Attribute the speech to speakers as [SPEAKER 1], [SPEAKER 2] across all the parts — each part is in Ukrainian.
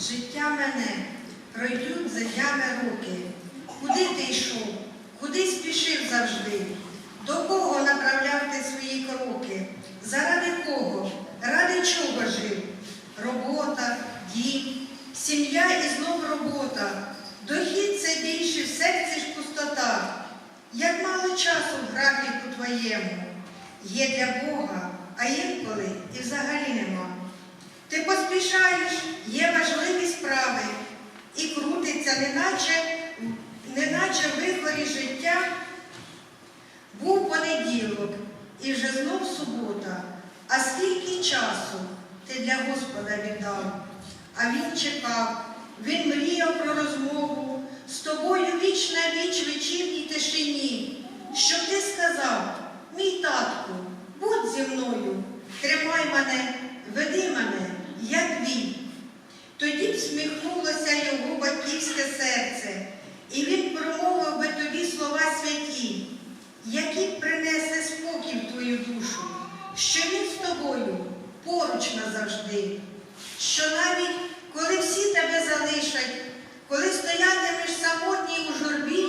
[SPEAKER 1] життя мене, пройдуть за ями роки. Куди ти йшов? Куди спішив завжди? До кого направляв ти свої кроки? Заради кого? Ради чого жив? Робота, дім, сім'я і знов робота. Дохід це більше, в серці ж пустота. Як мало часу в графіку твоєму. Є для Бога, а інколи і взагалі нема. Ти поспішаєш, є важливі справи, і крутиться, неначе, неначе в вихорі життя. Був понеділок, і вже знов субота. А скільки часу ти для Господа віддав? А він чекав, він мріяв про розмову з тобою віч на віч вечірній Тоді б сміхнулося його батьківське серце, і він промовив би тобі слова святі, які принесли спокій в твою душу, що він з тобою поруч назавжди, що навіть коли всі тебе залишать, коли стоятимеш самотній у журбі,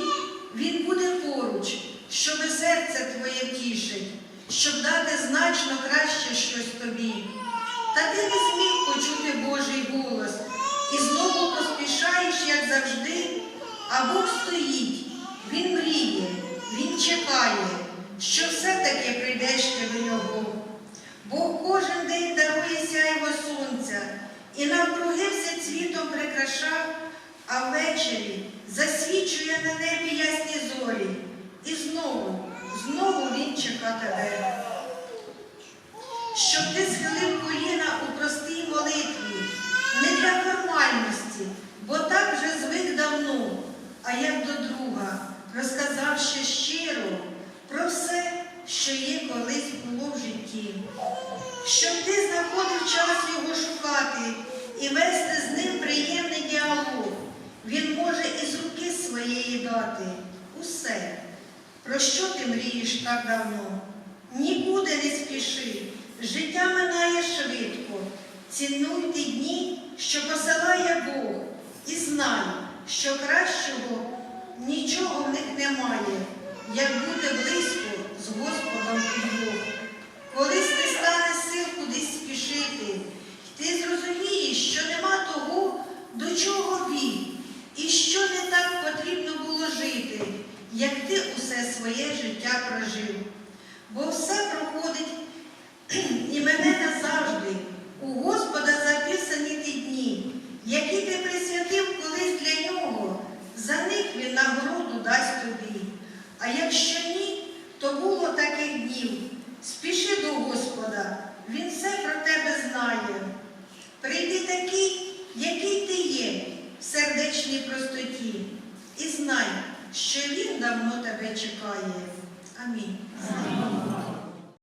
[SPEAKER 1] він буде поруч, щоби серце твоє тішить, щоб дати значно краще щось тобі. Та ти не зміг почути Божий голос і знову поспішаєш, як завжди, а Бог стоїть, Він мріє, Він чекає, що все-таки прийдеш ти до нього. Бог кожен день дарує сяйво сонця і навкруги все цвітом прикрашав, а ввечері засвічує на небі ясні зорі. І знову, знову він чека тебе щоб ти схилив коліна у простій молитві, не для формальності, бо так вже звик давно, а як до друга, розказавши щиро про все, що є колись було в житті, щоб ти знаходив час його шукати і вести з ним приємний діалог. Він може із руки своєї дати усе, про що ти мрієш так давно. Нікуди не спіши, життя минає швидко. Цінуй ті дні, що посилає Бог, і знай, що кращого нічого в них немає, як бути близько з Господом удвох. Колись не стане сил кудись спішити, ти зрозумієш, що нема того, до чого вів, і що не так потрібно було жити, як ти усе своє життя прожив. Бо все проходить і мене назавжди. У Господа записані ті дні, які ти присвятив колись для нього, за них він нагороду дасть тобі. А якщо ні, то було таких днів. Спіши до Господа, Він все про тебе знає. Прийди такий, який ти є, в сердечній простоті, і знай, що Він давно тебе чекає. Амінь.